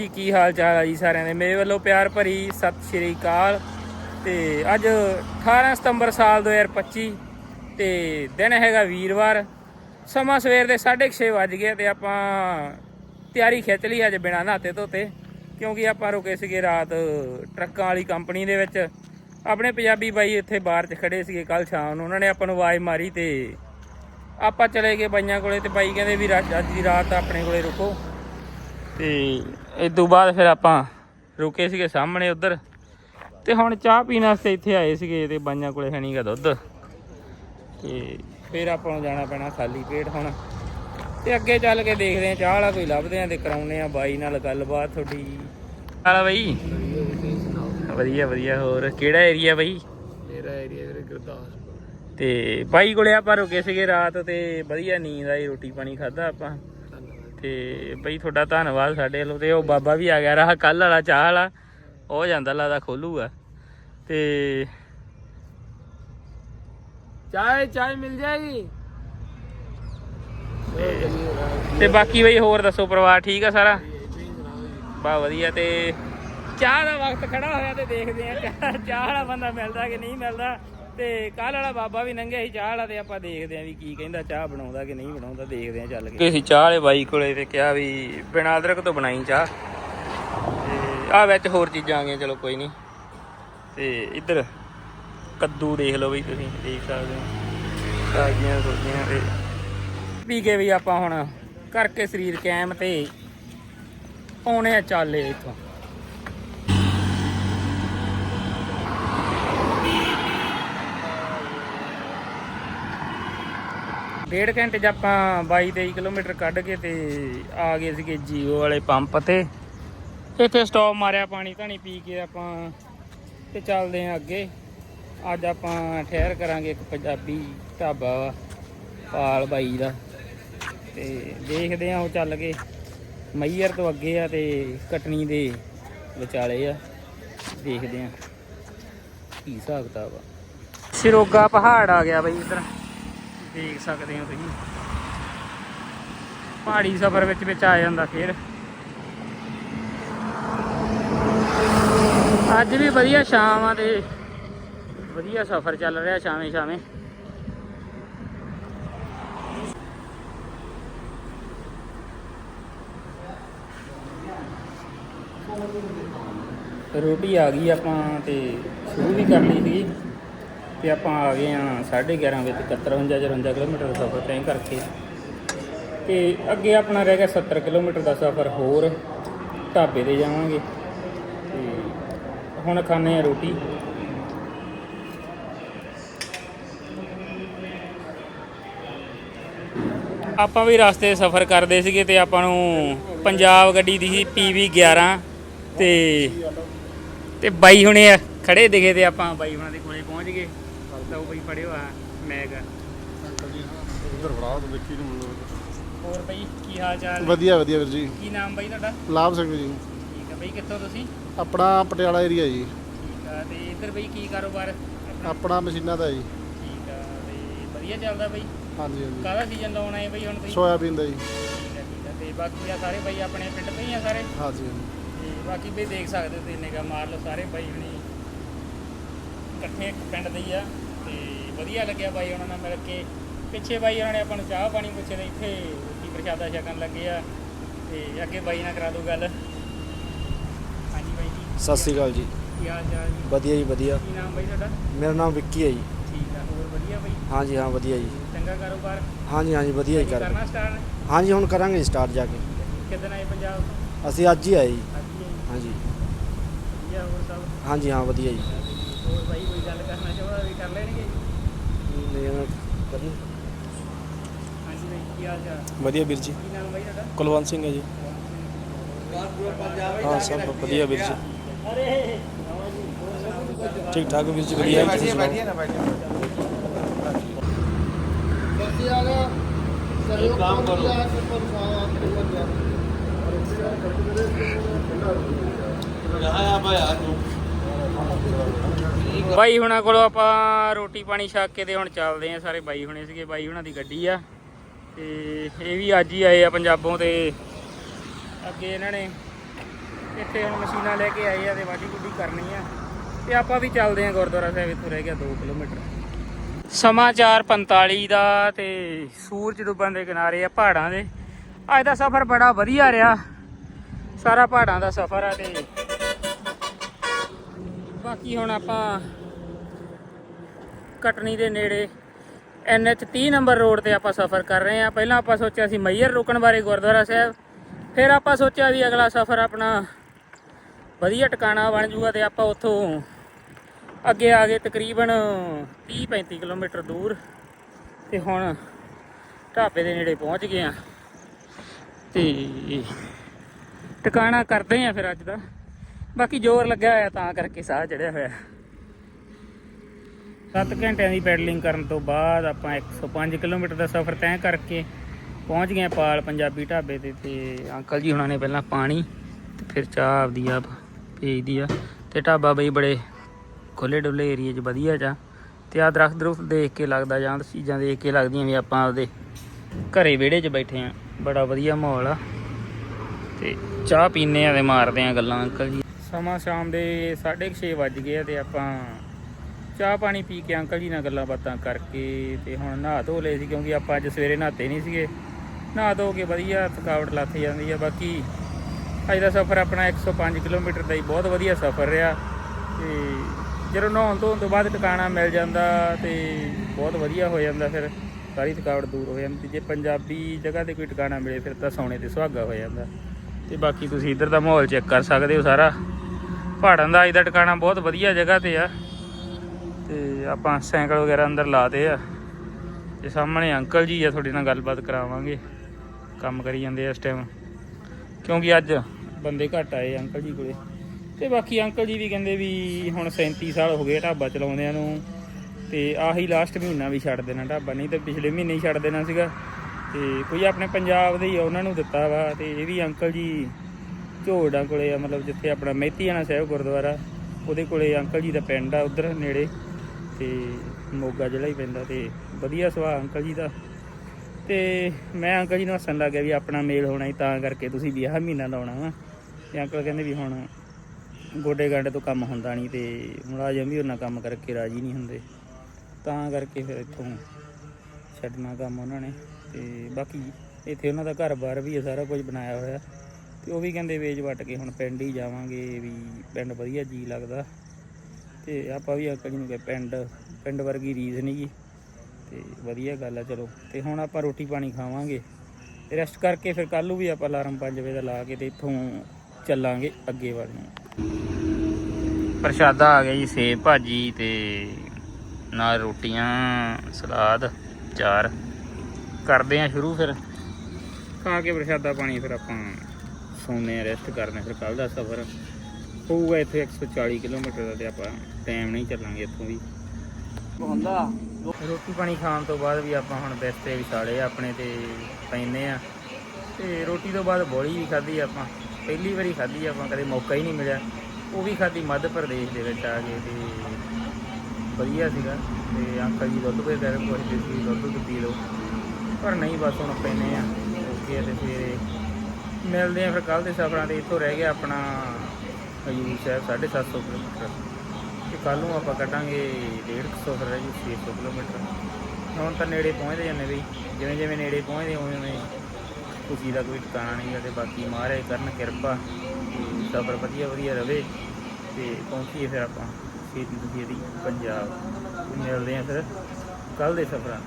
ਜੀ ਕੀ ਹਾਲ ਚਾਲ ਆ ਜੀ ਸਾਰਿਆਂ ਦੇ? ਮੇਰੇ ਵੱਲੋਂ ਪਿਆਰ ਭਰੀ ਸਤਿ ਸ਼੍ਰੀ ਅਕਾਲ। ਤੇ ਅੱਜ 18 ਸਤੰਬਰ ਸਾਲ 2025 ਤੇ ਦਿਨ ਹੈਗਾ ਵੀਰਵਾਰ। ਸਮਾਂ ਸਵੇਰ ਦੇ 6:30 ਵੱਜ ਗਿਆ ਤੇ ਆਪਾਂ ਤਿਆਰੀ ਖਿੱਚ ਲਈ ਅੱਜ ਬਿਨਾਂ ਨਹਾਤੇ ਧੋਤੇ, ਕਿਉਂਕਿ ਆਪਾਂ ਰੁਕੇ ਸੀਗੇ ਰਾਤ ਟਰੱਕਾਂ ਵਾਲੀ ਕੰਪਨੀ ਦੇ ਵਿੱਚ। ਆਪਣੇ ਪੰਜਾਬੀ ਬਾਈ ਇੱਥੇ ਬਾਹਰ 'ਚ ਖੜੇ ਸੀਗੇ ਕੱਲ ਸ਼ਾਮ ਨੂੰ। ਉਹਨਾਂ ਨੇ ਆਪਾਂ ਨੂੰ ਆਵਾਜ਼ ਮਾਰੀ ਤੇ ਆਪਾਂ ਚਲੇ ਗਏ ਬਾਈਆਂ ਕੋਲੇ ਤੇ ਬਾਈ ਕਹਿੰਦੇ ਵੀ ਰਾਤ- ਅੱਜ ਦੀ ਰਾਤ ਆਪਣੇ ਕੋਲੇ ਰੁਕੋ। ਤੇ ਇਸ ਤੋਂ ਬਾਅਦ ਫਿਰ ਆਪਾਂ ਰੁਕੇ ਸੀਗੇ ਸਾਹਮਣੇ ਉਧਰ ਤੇ ਹੁਣ ਚਾਹ ਪੀਣ ਵਾਸਤੇ ਇੱਥੇ ਆਏ ਸੀਗੇ ਤੇ ਬਾਈਆਂ ਕੋਲੇ ਹੈ ਨਹੀਂਗਾ ਦੁੱਧ। ਤੇ ਫਿਰ ਆਪਾਂ ਨੂੰ ਜਾਣਾ ਪੈਣਾ ਖਾਲੀ ਪੇਟ ਹੁਣ। ਤੇ ਅੱਗੇ ਚੱਲ ਕੇ ਦੇਖਦੇ ਆ ਚਾਹ ਵਾਲਾ ਕੋਈ ਲੱਭਦੇ ਆ ਤੇ ਕਰਾਉਨੇ ਆ ਬਾਈ ਨਾਲ ਗੱਲਬਾਤ ਤੁਹਾਡੀ। ਹਾਲਾ ਬਾਈ? ਵਧੀਆ ਵਧੀਆ ਹੋਰ ਕਿਹੜਾ ਏਰੀਆ ਬਾਈ? ਮੇਰਾ ਏਰੀਆ ਵੀਰੇ ਗੁਰਦਾਸਪੁਰ। ਤੇ ਬਾਈ ਕੋਲੇ ਆਪਾਂ ਰੁਕੇ ਸੀਗੇ ਰਾਤ ਤੇ ਵਧੀਆ ਨੀਂਦ ਆਈ ਰੋਟੀ ਪਾਣੀ ਖਾਦਾ ਆਪਾਂ। ਤੇ ਬਈ ਤੁਹਾਡਾ ਧੰਨਵਾਦ ਸਾਡੇ ਵੱਲੋਂ ਤੇ ਉਹ ਬਾਬਾ ਵੀ ਆ ਗਿਆ ਰਹਾ ਕੱਲ ਵਾਲਾ, ਚਾਹ ਵਾਲਾ, ਉਹ ਜਾਂਦਾ ਲਾਦਾ ਖੋਲੂਗਾ। ਤੇ ਚਾਹ ਚਾਹ ਮਿਲ ਜਾਏਗੀ? ਤੇ ਬਾਕੀ ਬਈ ਹੋਰ ਦੱਸੋ ਪਰਿਵਾਰ ਠੀਕ ਆ ਸਾਰਾ? ਬਾ ਵਧੀਆ ਤੇ ਚਾਹ ਦਾ ਵਕਤ ਖੜਾ ਹੋਇਆ ਤੇ ਦੇਖਦੇ ਆ, ਚਾਹ ਵਾਲਾ ਬੰਦਾ ਮਿਲਦਾ ਕਿ ਨਹੀਂ ਮਿਲਦਾ? ਤੇ ਕੱਲ ਵਾਲਾ ਬਾਬਾ ਵੀ ਲੰਘਿਆ ਸੀ ਚਾਹ ਵਾਲਾ ਤੇ ਆਪਾਂ ਦੇਖਦੇ ਆ ਵੀ ਕੀ ਕਹਿੰਦਾ, ਚਾਹ ਬਣਾਉਂਦਾ ਕਿ ਨਹੀਂ ਬਣਾਉਂਦਾ, ਦੇਖਦੇ ਆ ਚੱਲ ਕੇ। ਅਸੀਂ ਚਾਹ ਵਾਲੇ ਬਾਈ ਕੋਲੇ ਤੇ ਕਿਹਾ ਵੀ ਬਿਨਾਂ ਅਦਰਕ ਤੋਂ ਬਣਾਈ ਚਾਹ। ਤੇ ਆ ਵਿੱਚ ਹੋਰ ਚੀਜ਼ਾਂ ਆ ਗਈਆਂ, ਚਲੋ ਕੋਈ ਨਹੀਂ। ਤੇ ਇੱਧਰ ਕੱਦੂ ਦੇਖ ਲਓ ਬਈ ਤੁਸੀਂ, ਦੇਖ ਸਕਦੇ ਹੋ ਤਾਜ਼ੀਆਂ ਸਬਜ਼ੀਆਂ ਤੇ ਪੀ ਕੇ ਵੀ ਆਪਾਂ ਹੁਣ ਕਰਕੇ ਸਰੀਰ ਕਾਇਮ ਤੇ ਆਉਣੇ ਆ ਚਾਲੇ ਇੱਥੋਂ। ਡੇਢ ਘੰਟੇ 'ਚ ਆਪਾਂ 22 23 ਕਿਲੋਮੀਟਰ ਕੱਢ ਕੇ ਤੇ ਆ ਗਏ ਸੀਗੇ ਜੀਓ ਵਾਲੇ ਪੰਪ ਤੇ। ਇੱਥੇ ਸਟਾਪ ਮਾਰਿਆ ਪਾਣੀ ਧਾਣੀ ਪੀ ਕੇ ਆਪਾਂ ਤੇ ਚੱਲਦੇ ਆਂ ਅੱਗੇ। ਅੱਜ ਆਪਾਂ ਠਹਿਰ ਕਰਾਂਗੇ ਇੱਕ ਪੰਜਾਬੀ ਢਾਬਾ ਵਾ, ਪਾਲ ਬਾਈ ਦਾ। ਤੇ ਦੇਖਦੇ ਆ ਉਹ ਚੱਲ ਕੇ ਮਈਅਰ ਤੋਂ ਅੱਗੇ ਆ ਤੇ ਕਟਨੀ ਦੇ ਵਿਚਾਲੇ ਆ। ਦੇਖਦੇ ਆ ਕੀ ਹਿਸਾਬ ਕਿਤਾਬ ਆ। ਸਿਰੋਗਾ ਪਹਾੜ ਆ ਗਿਆ ਬਈ ਇੱਧਰ। ਦੇਖ ਸਕਦੇ ਹੋ ਤੁਸੀਂ। ਪਹਾੜੀ ਸਫ਼ਰ ਵਿੱਚ ਵਿੱਚ ਆ ਜਾਂਦਾ ਫੇਰ। ਅੱਜ ਵੀ ਵਧੀਆ ਸ਼ਾਮ ਆ ਤੇ ਵਧੀਆ ਸਫ਼ਰ ਚੱਲ ਰਿਹਾ ਸ਼ਾਮੇ ਸ਼ਾਮੇ ਰੋਟੀ ਆ ਗਈ ਆਪਾਂ ਤੇ ਸ਼ੁਰੂ ਵੀ ਕਰ ਲਈ ਸੀਗੀ। ਤੇ ਆਪਾਂ ਆ ਗਏ ਆ 11:30 ਵਜੇ ਤੇ 53 54 ਕਿਲੋਮੀਟਰ ਦਾ ਸਫ਼ਰ ਤੈਅ ਕਰਕੇ। ਤੇ ਅੱਗੇ ਆਪਣਾ ਰਹਿ ਗਿਆ 70 ਕਿਲੋਮੀਟਰ ਦਾ ਸਫ਼ਰ, ਹੋਰ ਢਾਬੇ ਤੇ ਜਾਵਾਂਗੇ। ਤੇ ਹੁਣ ਖਾਣੇ ਆ ਰੋਟੀ। ਆਪਾਂ ਵੀ ਰਸਤੇ ਸਫ਼ਰ ਕਰਦੇ ਸੀਗੇ ਤੇ ਆਪਾਂ ਨੂੰ ਪੰਜਾਬ ਗੱਡੀ ਦੀ ਸੀ PV 11 ਤੇ ਤੇ ਬਾਈ ਹੁਣੇ ਆ ਖੜੇ ਦਿਖੇ ਤੇ ਆਪਾਂ ਬਾਈ ਹੁਣਾਂ ਦੇ ਕੋਲੇ ਪਹੁੰਚ ਗਏ। ਉਹ ਬਈ ਪੜਿਓ ਆ ਮੈਗ ਉਧਰ ਫੜਾ ਤੂੰ ਦੇਖੀ ਨੂੰ ਹੋਰ ਬਾਈ ਕੀ ਹਾਲ ਚਾਲ? ਵਧੀਆ ਵਧੀਆ ਵੀਰ ਜੀ। ਕੀ ਨਾਮ ਬਾਈ ਤੁਹਾਡਾ? ਲਾਭ ਸਿੰਘ ਜੀ। ਠੀਕ ਆ ਬਾਈ ਕਿੱਥੋਂ ਤੁਸੀਂ? ਆਪਣਾ ਪਟਿਆਲਾ ਏਰੀਆ ਜੀ। ਠੀਕ ਆ ਤੇ ਇੱਧਰ ਬਾਈ ਕੀ ਕਾਰੋਬਾਰ ਆਪਣਾ? ਆਪਣਾ ਮਸ਼ੀਨਾਂ ਦਾ ਜੀ। ਠੀਕ ਆ ਤੇ ਵਧੀਆ ਚੱਲਦਾ ਬਾਈ? ਹਾਂਜੀ ਹਾਂਜੀ। ਕਾਹਦਾ ਸੀਜ਼ਨ ਲਾਉਣ ਆਏ ਬਾਈ ਹੁਣ ਤੁਸੀਂ? ਸੋਇਆਬੀਨ ਦਾ ਜੀ। ਠੀਕ ਆ ਠੀਕ ਆ ਤੇ ਬਾਕੀ ਆ ਸਾਰੇ ਬਾਈ ਆਪਣੇ ਪਿੰਡ ਤੋਂ ਹੀ ਆ ਸਾਰੇ? ਹਾਂਜੀ ਹਾਂਜੀ। ਤੇ ਬਾਕੀ ਵੀ ਦੇਖ ਸਕਦੇ ਹੋ ਤੇ ਨਿਗਾ ਮਾਰ ਲਓ ਸਾਰੇ ਬਾਈ ਹੁਣੀ। ਇਕੱਠੇ ਇੱਕ ਪਿੰਡ ਦੇ ਹੀ ਆ। ਵਧੀਆ ਲੱਗਿਆ ਬਾਈ ਉਹਨਾਂ ਨਾਲ ਮਿਲ ਕੇ। ਪਿੱਛੇ ਬਾਈ ਉਹਨਾਂ ਨੇ ਆਪਾਂ ਨੂੰ ਚਾਹ ਪਾਣੀ ਪੁੱਛੇ ਤੇ ਇੱਥੇ ਰੋਟੀ ਪ੍ਰਸ਼ਾਦਾ ਛਕਣ ਲੱਗੇ ਆ। ਤੇ ਅੱਗੇ ਬਾਈ ਨਾਲ ਕਰਾ ਦੋ ਗੱਲ। ਹਾਂਜੀ ਬਾਈ ਜੀ। ਸਤਿ ਸ਼੍ਰੀ ਅਕਾਲ ਜੀ। ਕੀ ਹਾਲ ਚਾਲ ਜੀ? ਵਧੀਆ ਜੀ ਵਧੀਆ। ਕੀ ਨਾਮ ਬਾਈ ਤੁਹਾਡਾ? ਮੇਰਾ ਨਾਮ ਵਿੱਕੀ ਹੈ ਜੀ। ਠੀਕ ਆ ਹੋਰ ਵਧੀਆ ਬਾਈ? ਹਾਂਜੀ ਹਾਂ ਵਧੀਆ ਜੀ। ਚੰਗਾ ਕਾਰੋਬਾਰ? ਹਾਂਜੀ ਹਾਂਜੀ ਵਧੀਆ ਜੀ ਕਰ ਕਰਨਾ ਸਟਾਰਟ ਹਾਂਜੀ ਹੁਣ ਕਰਾਂਗੇ ਸਟਾਰਟ ਜਾ ਕੇ। ਕਿਦਨ ਆਏ ਪੰਜਾਬ ਤੋਂ? ਅਸੀਂ ਅੱਜ ਹੀ ਆਏ ਜੀ। ਅੱਜ ਹੀ ਆਏ। ਹਾਂਜੀ। ਵਧੀਆ ਹੋਰ ਸਭ? ਹਾਂਜੀ ਹਾਂ ਵਧੀਆ ਜੀ। ਹੋਰ ਬਾਈ ਕੋਈ ਗੱਲ ਕਰਨਾ ਚਾਹੁੰਦਾ ਵੀ ਕਰ ਲੈਣਗੇ ਵਧੀਆ ਵੀਰ ਜੀ। ਕੀ ਨਾਮ ਬਾਈ ਤੁਹਾਡਾ ਕੁਲਵੰਤ ਸਿੰਘ ਹੈ ਜੀ। ਹਾਂ, ਸਭ ਵਧੀਆ ਵੀਰ ਜੀ। ਠੀਕ ਠਾਕ ਵੀਰ ਜੀ, ਵਧੀਆ। ਤੁਸੀਂ ਸੁਣਾਓ? ਕੰਮ ਕਰੋ ਬਾਈ ਹੁਣਾਂ ਕੋਲੋਂ ਆਪਾਂ ਰੋਟੀ ਪਾਣੀ ਛਕ ਕੇ ਤੇ ਹੁਣ ਚੱਲਦੇ ਆ ਸਾਰੇ ਬਾਈ ਹੁਣੇ ਸੀਗੇ, ਬਾਈ ਹੁਣਾਂ ਦੀ ਗੱਡੀ ਆ। ਤੇ ਇਹ ਵੀ ਅੱਜ ਹੀ ਆਏ ਆ ਪੰਜਾਬੋਂ ਤੇ ਅੱਗੇ ਇਹਨਾਂ ਨੇ ਇੱਥੇ ਹੁਣ ਮਸ਼ੀਨਾਂ ਲੈ ਕੇ ਆਏ ਆ ਤੇ ਵਾਢੀ ਗੁੱਡੀ ਕਰਨੀ ਆ। ਤੇ ਆਪਾਂ ਵੀ ਚੱਲਦੇ ਆ ਗੁਰਦੁਆਰਾ ਸਾਹਿਬ, ਇੱਥੋਂ ਰਹਿ ਗਿਆ 2 ਕਿਲੋਮੀਟਰ। ਸਮਾਚਾਰ 4:45 ਦਾ ਤੇ ਸੂਰਜ ਡੁੱਬਣ ਦੇ ਕਿਨਾਰੇ ਆ ਪਹਾੜਾਂ ਦੇ। ਅੱਜ ਦਾ ਸਫ਼ਰ ਬੜਾ ਵਧੀਆ ਰਿਹਾ। ਸਾਰਾ ਪਹਾੜਾਂ ਦਾ ਸਫ਼ਰ ਆ ਤੇ ਬਾਕੀ ਹੁਣ ਆਪਾਂ ਕਟਨੀ ਦੇ ਨੇੜੇ NH 30 ਨੰਬਰ ਰੋਡ ਤੇ ਆਪਾਂ ਸਫ਼ਰ ਕਰ ਰਹੇ ਹਾਂ। ਪਹਿਲਾਂ ਆਪਾਂ ਸੋਚਿਆ ਸੀ ਮਈਰ ਰੁਕਣ ਬਾਰੇ ਗੁਰਦੁਆਰਾ ਸਾਹਿਬ, ਫਿਰ ਆਪਾਂ ਸੋਚਿਆ ਵੀ ਅਗਲਾ ਸਫ਼ਰ ਆਪਣਾ ਵਧੀਆ ਟਿਕਾਣਾ ਬਣ ਜੂਗਾ ਤੇ ਆਪਾਂ ਉੱਥੋਂ ਅੱਗੇ ਆ ਗਏ ਤਕਰੀਬਨ 30 35 ਕਿਲੋਮੀਟਰ ਦੂਰ ਤੇ ਹੁਣ ਢਾਬੇ ਦੇ ਨੇੜੇ ਪਹੁੰਚ ਗਏ ਆ ਤੇ ਟਿਕਾਣਾ ਕਰਦੇ ਆ ਫਿਰ ਅੱਜ ਦਾ। ਬਾਕੀ ਜ਼ੋਰ ਲੱਗਿਆ ਹੋਇਆ ਤਾਂ ਕਰਕੇ ਸਾਹ ਚੜਿਆ ਹੋਇਆ। 7 ਘੰਟਿਆਂ ਦੀ ਪੈਡਲਿੰਗ ਕਰਨ ਤੋਂ ਬਾਅਦ ਆਪਾਂ 105 ਕਿਲੋਮੀਟਰ ਦਾ ਸਫ਼ਰ ਤੈਅ ਕਰਕੇ ਪਹੁੰਚ ਗਏ ਪਾਲ ਪੰਜਾਬੀ ਢਾਬੇ ਤੇ ਤੇ ਅੰਕਲ ਜੀ ਹੁਣਾਂ ਨੇ ਪਹਿਲਾਂ ਪਾਣੀ ਤੇ ਫਿਰ ਚਾਹ ਆਪਦੀ ਆਪ ਭੇਜਦੀ ਆ। ਤੇ ਢਾਬਾ ਬਈ ਬੜੇ ਖੁੱਲੇ ਡੁੱਲੇ ਏਰੀਏ 'ਚ ਵਧੀਆ ਜਾ ਤੇ ਆ ਦਰਖਤ ਦਰੁਖਤ ਦੇਖ ਕੇ ਲੱਗਦਾ ਜਾਂ ਚੀਜ਼ਾਂ ਦੇਖ ਕੇ ਲੱਗਦੀਆਂ ਵੀ ਆਪਾਂ ਆਪਦੇ ਘਰੇ ਵਿਹੜੇ 'ਚ ਬੈਠੇ ਆ ਬੜਾ ਵਧੀਆ ਮਾਹੌਲ ਆ। ਤੇ ਚਾਹ ਪੀਨੇ ਆ ਤੇ ਮਾਰਦੇ ਆ ਗੱਲਾਂ ਅੰਕਲ ਜੀ। ਸਮਾਂ ਸ਼ਾਮ ਦੇ 6:30 ਵੱਜ ਗਏ ਆ ਤੇ ਆਪਾਂ ਚਾਹ ਪਾਣੀ ਪੀ ਕੇ ਅੰਕਲ ਜੀ ਨਾਲ ਗੱਲਾਂ ਬਾਤਾਂ ਕਰਕੇ ਤੇ ਹੁਣ ਨਹਾ ਧੋ ਲਏ ਸੀ ਕਿਉਂਕਿ ਆਪਾਂ ਅੱਜ ਸਵੇਰੇ ਨਹਾਤੇ ਨਹੀਂ ਸੀਗੇ। ਨਹਾ ਧੋ ਕੇ ਵਧੀਆ ਥਕਾਵਟ ਲੱਥ ਜਾਂਦੀ ਆ। ਬਾਕੀ ਅੱਜ ਦਾ ਸਫ਼ਰ ਆਪਣਾ 105 ਕਿਲੋਮੀਟਰ ਦਾ ਹੀ ਬਹੁਤ ਵਧੀਆ ਸਫ਼ਰ ਰਿਹਾ ਤੇ ਜਦੋਂ ਨਹਾਉਣ ਧੋਣ ਤੋਂ ਬਾਅਦ ਟਿਕਾਣਾ ਮਿਲ ਜਾਂਦਾ ਤੇ ਬਹੁਤ ਵਧੀਆ ਹੋ ਜਾਂਦਾ ਫਿਰ। ਸਾਰੀ ਥਕਾਵਟ ਦੂਰ ਹੋ ਜਾਂਦੀ। ਜੇ ਪੰਜਾਬੀ ਜਗ੍ਹਾ ਤੇ ਕੋਈ ਟਿਕਾਣਾ ਮਿਲੇ ਫਿਰ ਤਾਂ ਸੌਣੇ ਤੇ ਸੁਹਾਗਾ ਹੋ ਜਾਂਦਾ। ਤੇ ਬਾਕੀ ਤੁਸੀਂ ਇੱਧਰ ਦਾ ਮਾਹੌਲ ਚੈੱਕ ਕਰ ਸਕਦੇ ਹੋ ਸਾਰਾ। ਪਹਾੜਾਂ ਦਾ ਅੱਜ ਦਾ ਟਿਕਾਣਾ ਬਹੁਤ ਵਧੀਆ ਜਗ੍ਹਾ ਤੇ ਆ। ਤੇ ਆਪਾਂ ਸਾਈਕਲ ਵਗੈਰਾ ਅੰਦਰ ਲਾਤੇ ਆ। ਤੇ ਸਾਹਮਣੇ ਅੰਕਲ ਜੀ ਆ, ਤੁਹਾਡੇ ਨਾਲ ਗੱਲਬਾਤ ਕਰਾਵਾਂਗੇ। ਕੰਮ ਕਰੀ ਜਾਂਦੇ ਆ ਇਸ ਟਾਈਮ ਕਿਉਂਕਿ ਅੱਜ ਬੰਦੇ ਘੱਟ ਆਏ ਅੰਕਲ ਜੀ ਕੋਲੇ। ਤੇ ਬਾਕੀ ਅੰਕਲ ਜੀ ਵੀ ਕਹਿੰਦੇ ਵੀ ਹੁਣ 37 ਸਾਲ ਹੋ ਗਏ ਢਾਬਾ ਚਲਾਉਂਦਿਆਂ ਨੂੰ। ਤੇ ਆਹੀ ਲਾਸਟ ਮਹੀਨਾ ਵੀ ਛੱਡ ਦੇਣਾ ਢਾਬਾ, ਨਹੀਂ ਤੇ ਪਿਛਲੇ ਮਹੀਨੇ ਹੀ ਛੱਡ ਦੇਣਾ ਸੀਗਾ। ਤੇ ਕੋਈ ਆਪਣੇ ਪੰਜਾਬ ਦੇ ਹੀ ਉਹਨਾਂ ਨੂੰ ਦਿੱਤਾ ਵਾ। ਤੇ ਇਹ ਵੀ ਅੰਕਲ ਜੀ ਝੋੜਾਂ ਕੋਲੇ ਆ, ਮਤਲਬ ਜਿੱਥੇ ਆਪਣਾ ਮਹਿਤੀਆਣਾ ਸਾਹਿਬ ਗੁਰਦੁਆਰਾ, ਉਹਦੇ ਕੋਲੇ ਅੰਕਲ ਜੀ ਦਾ ਪਿੰਡ ਆ ਉਧਰ ਨੇੜੇ, ਤੇ ਮੋਗਾ ਜ਼ਿਲ੍ਹਾ ਹੀ ਪੈਂਦਾ, ਤੇ ਵਧੀਆ ਸੁਭਾਅ ਅੰਕਲ ਜੀ ਦਾ। ਤੇ ਮੈਂ ਅੰਕਲ ਜੀ ਨੂੰ ਹੱਸਣ ਲੱਗ ਗਿਆ ਵੀ ਆਪਣਾ ਮੇਲ ਹੋਣਾ ਹੀ, ਤਾਂ ਕਰਕੇ ਤੁਸੀਂ ਵੀ ਆਹ ਮਹੀਨਾ ਲਾਉਣਾ ਵਾ। ਤੇ ਅੰਕਲ ਕਹਿੰਦੇ ਵੀ ਹੁਣ ਗੋਡੇ ਗਾਂਡੇ ਤੋਂ ਕੰਮ ਹੁੰਦਾ ਨਹੀਂ, ਤੇ ਮੁਲਾਜ਼ਮ ਵੀ ਉਹਨਾਂ ਕੰਮ ਕਰਕੇ ਰਾਜੀ ਨਹੀਂ ਹੁੰਦੇ। ਤਾਂ ਕਰਕੇ ਫਿਰ ਇੱਥੋਂ ਛੱਡਣਾ ਕੰਮ ਉਹਨਾਂ ਨੇ, ਤੇ ਬਾਕੀ ਇੱਥੇ ਉਹਨਾਂ ਦਾ ਘਰ-ਬਾਰ ਵੀ ਹੈ ਸਾਰਾ ਕੁਝ ਬਣਾਇਆ ਹੋਇਆ। ਤੇ ਉਹ ਵੀ ਕਹਿੰਦੇ ਵੇਚ ਵਟ ਕੇ ਹੁਣ ਪਿੰਡ ਹੀ ਜਾਵਾਂਗੇ ਵੀ ਪਿੰਡ ਵਧੀਆ ਜੀ ਲੱਗਦਾ। ਤੇ ਆਪਾਂ ਵੀ ਅੰਕਲ ਜੀ ਨੂੰ ਕਿ ਪਿੰਡ ਪਿੰਡ ਵਰਗੀ ਰੀਸ ਨਹੀਂ ਜੀ ਤੇ ਵਧੀਆ ਗੱਲ ਆ, ਚਲੋ। ਤੇ ਹੁਣ ਆਪਾਂ ਰੋਟੀ ਪਾਣੀ ਖਾਵਾਂਗੇ। ਤੇ ਰੈਸਟ ਕਰਕੇ ਫਿਰ ਕੱਲ ਨੂੰ ਵੀ ਆਪਾਂ ਅਲਾਰਮ 5 ਵਜੇ ਦਾ ਲਾ ਕੇ ਤੇ ਇੱਥੋਂ ਚੱਲਾਂਗੇ ਅੱਗੇ ਵੱਲ ਨੂੰ। ਪ੍ਰਸ਼ਾਦਾ ਆ ਗਿਆ ਜੀ, ਸੇਬ ਭਾਜੀ ਤੇ ਨਾਲ ਰੋਟੀਆਂ, ਸਲਾਦ ਚਾਰ ਕਰਦੇ ਆ ਸ਼ੁਰੂ ਫਿਰ। ਖਾ ਕੇ ਪ੍ਰਸ਼ਾਦਾ ਪਾਣੀ ਫਿਰ ਆਪਾਂ ਸੌਂਦੇ ਆ ਰੈਸਟ ਕਰਦੇ ਫਿਰ ਕੱਲ ਦਾ ਸਫ਼ਰ। ਹੋਊਗਾ ਇੱਥੇ 140 ਕਿਲੋਮੀਟਰ ਦਾ ਤੇ ਆਪਾਂ ਟਾਈਮ ਨਹੀਂ ਚੱਲਾਂਗੇ ਇੱਥੋਂ ਵੀ। ਹੁੰਦਾ ਰੋਟੀ ਪਾਣੀ ਖਾਣ ਤੋਂ ਬਾਅਦ ਵੀ ਆਪਾਂ ਹੁਣ ਬਿਸਤਰੇ ਵਿਛਾਲੇ ਆ ਆਪਣੇ ਤੇ ਪੈਨੇ ਆ। ਤੇ ਰੋਟੀ ਤੋਂ ਬਾਅਦ ਬੋਲੀ ਵੀ ਖਾਧੀ ਆਪਾਂ। ਪਹਿਲੀ ਵਾਰੀ ਖਾਧੀ ਆਪਾਂ ਕਦੇ ਮੌਕਾ ਹੀ ਨਹੀਂ ਮਿਲਿਆ। ਉਹ ਵੀ ਖਾਧੀ ਮੱਧ ਪ੍ਰਦੇਸ਼ ਦੇ ਵਿੱਚ ਆ ਕੇ ਤੇ ਵਧੀਆ ਸੀਗਾ। ਤੇ ਅੰਕਲ ਜੀ ਦੁੱਧ ਪੇ ਕਰ ਪੁੱਛਦੇ ਸੀ ਦੁੱਧ ਪੀ ਲਓ। ਪਰ ਨਹੀਂ ਬਸ ਹੁਣ ਪੈਨੇ ਆ। ਓਕੇ ਤੇ ਫਿਰ ਮਿਲਦੇ ਆ ਫਿਰ ਕੱਲ ਦੇ ਸਫ਼ਰਾਂ ਤੇ, ਇੱਥੋਂ ਰਹਿ ਗਿਆ ਆਪਣਾ ਹਜੂਰ ਸਾਹਿਬ 750 ਕਿਲੋਮੀਟਰ। ਤੇ ਕੱਲ ਨੂੰ ਆਪਾਂ ਕੱਢਾਂਗੇ 150 ਫਿਰ ਰਹਿ ਜੂ 600 ਕਿਲੋਮੀਟਰ। ਹੁਣ ਤਾਂ ਨੇੜੇ ਪਹੁੰਚਦੇ ਜਾਂਦੇ ਵੀ ਜਿਵੇਂ ਜਿਵੇਂ ਨੇੜੇ ਪਹੁੰਚਦੇ ਉਵੇਂ ਉਵੇਂ ਖੁਸ਼ੀ ਦਾ ਕੋਈ ਟਿਕਾਣਾ ਨਹੀਂ ਹੈ ਤੇ ਬਾਕੀ ਮਹਾਰਾਜ ਕਰਨ ਕਿਰਪਾ, ਤੇ ਸਫ਼ਰ ਵਧੀਆ ਵਧੀਆ ਰਵੇ ਤੇ ਪਹੁੰਚੀਏ ਫਿਰ ਆਪਾਂ, ਛੇਤੀ ਤੋਂ ਛੇਤੀ ਪੰਜਾਬ। ਮਿਲਦੇ ਆ ਫਿਰ ਕੱਲ ਦੇ ਸਫ਼ਰਾਂ